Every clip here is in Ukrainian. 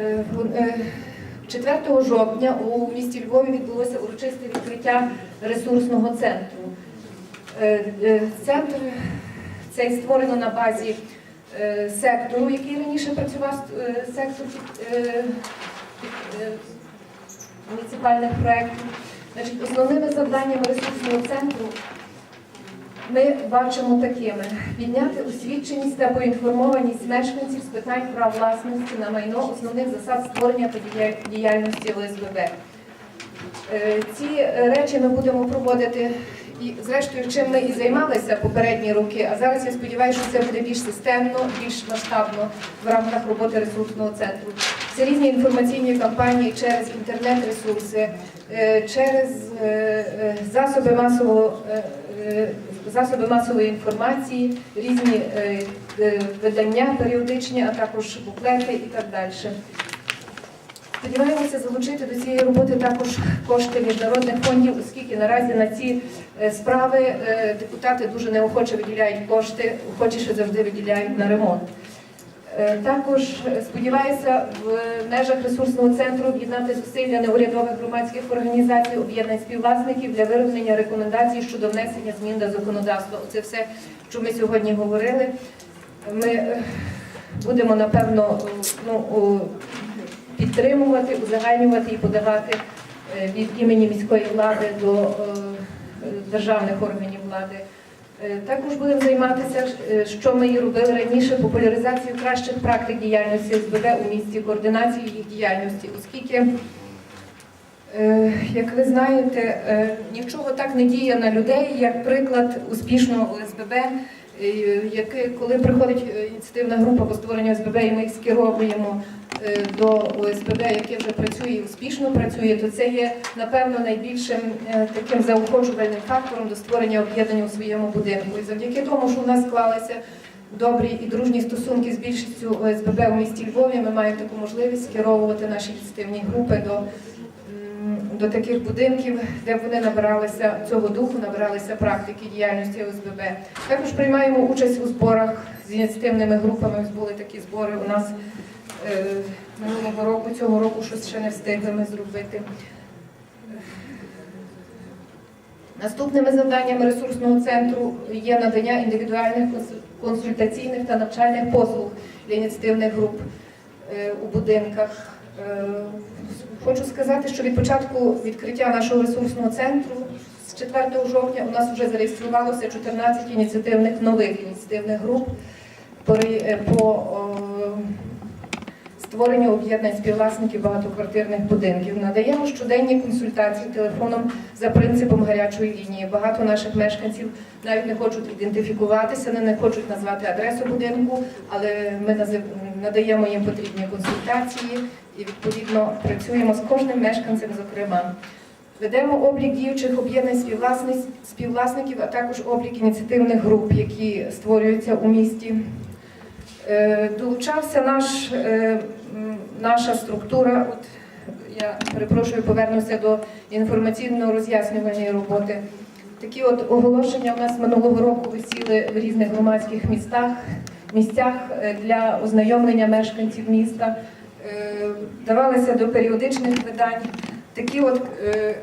Е, вон- е, 4 жовтня у місті Львові відбулося урочисте відкриття ресурсного центру. Е, е, Центр цей створено на базі е, сектору, який раніше працював е, сектор е, е, муніципальних проєктів. Значить, основними завданнями ресурсного центру ми бачимо такими: підняти освіченість та поінформованість мешканців з питань прав власності на майно основних засад створення та діяльності ОСББ. Е, Ці речі ми будемо проводити і, зрештою, чим ми і займалися попередні роки. А зараз я сподіваюся, що це буде більш системно, більш масштабно в рамках роботи ресурсного центру. Це різні інформаційні кампанії через інтернет-ресурси, через е, е, засоби масового. е, е, Засоби масової інформації, різні е, е, видання періодичні, а також буклети і так далі. Сподіваємося залучити до цієї роботи також кошти міжнародних фондів, оскільки наразі на ці е, справи е, депутати дуже неохоче виділяють кошти, охочіше завжди виділяють на ремонт. Е, Також е, сподіваюся в межах ресурсного центру об'єднати зусилля неурядових громадських організацій, об'єднань співвласників для вироблення рекомендацій щодо внесення змін до законодавства. Це все, що ми сьогодні говорили. Ми е, будемо напевно ну, підтримувати, узагальнювати і подавати від імені міської влади до державних органів влади. Е, Також будемо займатися, е, що ми і робили раніше, популяризацією кращих практик діяльності СББ у місті, координацією їх діяльності, оскільки, е, як ви знаєте, нічого так не діє на людей, як приклад успішного ОСББ, яке, коли приходить е, ініціативна група по створенню ОСББ, і ми їх скеровуємо е, до ОСББ, яке вже працює і успішно працює, то це є напевно найбільшим е, таким заохочувальним фактором до створення об'єднання у своєму будинку. І завдяки тому, що у нас склалися добрі і дружні стосунки з більшістю ОСББ у місті Львові, ми маємо таку можливість скеровувати наші ініціативні групи до. До таких будинків, де вони набиралися цього духу, набиралися практики діяльності ОСББ. Також приймаємо участь у зборах з ініціативними групами. Були такі збори у нас е, минулого року, цього року щось ще не встигли ми зробити. Наступними завданнями ресурсного центру є надання індивідуальних консультаційних та навчальних послуг для ініціативних груп е, у будинках. Е, Хочу сказати, що від початку відкриття нашого ресурсного центру з 4 жовтня у нас вже зареєструвалося 14 ініціативних нових ініціативних груп по, е, створенню об'єднань співвласників багатоквартирних будинків. Надаємо щоденні консультації телефоном за принципом гарячої лінії. Багато наших мешканців навіть не хочуть ідентифікуватися, не, хочуть назвати адресу будинку, але ми назив- надаємо їм потрібні консультації і відповідно працюємо з кожним мешканцем, зокрема. Ведемо облік діючих об'єднань співвласників, а також облік ініціативних груп, які створюються у місті. Е, Долучався наш, е, наша структура. От я перепрошую, повернуся до інформаційно-роз'яснювальної роботи. Такі от оголошення у нас минулого року висіли в різних громадських містах, місцях е, для ознайомлення мешканців міста, Е, давалися до періодичних видань. Такі от е,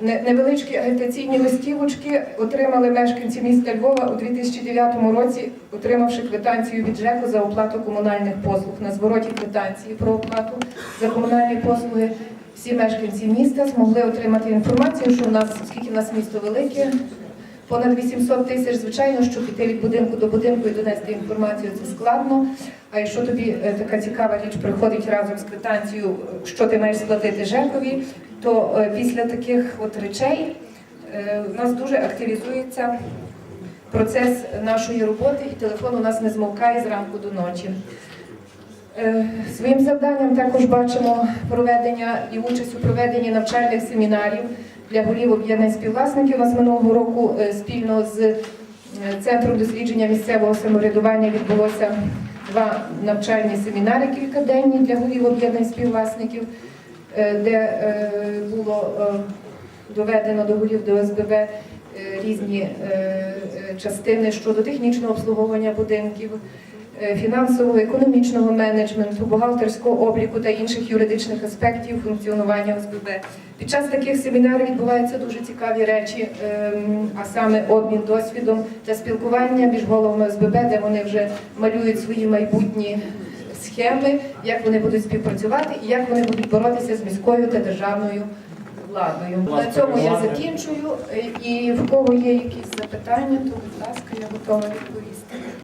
невеличкі агітаційні листівочки отримали мешканці міста Львова у 2009 році, отримавши квитанцію від ЖЕКу за оплату комунальних послуг. На звороті квитанції про оплату за комунальні послуги всі мешканці міста змогли отримати інформацію, що в нас, оскільки в нас місто велике, понад 800 тисяч, звичайно, що піти від будинку до будинку і донести інформацію це складно. А якщо тобі е, така цікава річ приходить разом з квитанцією, е, що ти маєш сплатити ЖЕКові, то е, після таких от речей у нас дуже активізується процес нашої роботи, і телефон у нас не змовкає зранку до ночі. Своїм завданням також бачимо проведення і участь у проведенні навчальних семінарів для голів об'єднань співвласників. Нас минулого року е, спільно з е, Центром дослідження місцевого самоврядування відбулося два навчальні семінари кількаденні для голів об'єднань співвласників, е, де було доведено до голів до ОСББ е, різні частини щодо технічного обслуговування будинків. Е, фінансового, економічного менеджменту, бухгалтерського обліку та інших юридичних аспектів функціонування ОСББ. Під час таких семінарів відбуваються дуже цікаві речі, ем, а саме обмін досвідом та спілкування між головами ОСББ, де вони вже малюють свої майбутні схеми, як вони будуть співпрацювати і як вони будуть боротися з міською та державною владою. На цьому я закінчую. Е, І в кого є якісь запитання, то будь ласка, я готова відповісти.